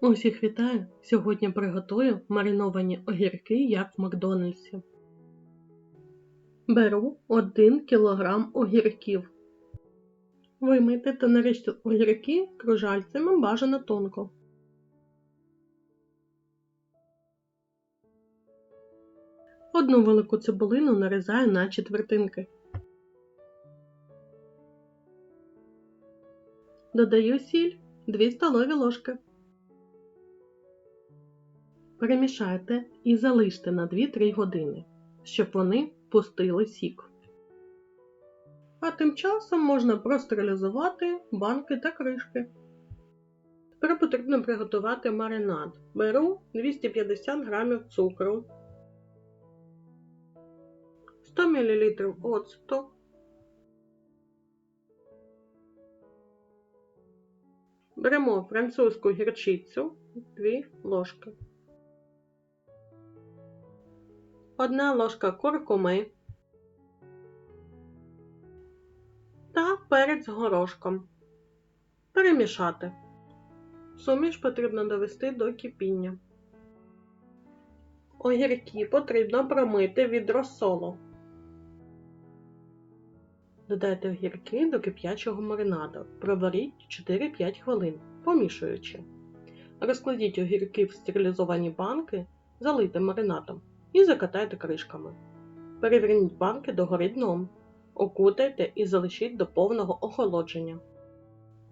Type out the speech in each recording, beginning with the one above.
Усіх вітаю! Сьогодні приготую мариновані огірки, як в Макдональдсі. Беру 1 кг огірків. Вимийте та наріжте огірки кружальцями бажано тонко. Одну велику цибулину нарізаю на четвертинки. Додаю сіль 2 столові ложки. Перемішайте і залиште на 2-3 години, щоб вони пустили сік. А тим часом можна простерилізувати банки та кришки. Тепер потрібно приготувати маринад. Беру 250 г цукру, 100 мл оцту, беремо французьку гірчицю 2 ложки. Одна ложка куркуми та перець горошком. Перемішати. Суміш потрібно довести до кипіння. Огірки потрібно промити від розсолу. Додайте огірки до кип'ячого маринаду. Проваріть 4-5 хвилин, помішуючи. Розкладіть огірки в стерилізовані банки, залийте маринадом і закатайте кришками. Переверніть банки догори дном, окутайте і залишіть до повного охолодження.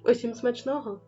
Усім смачного!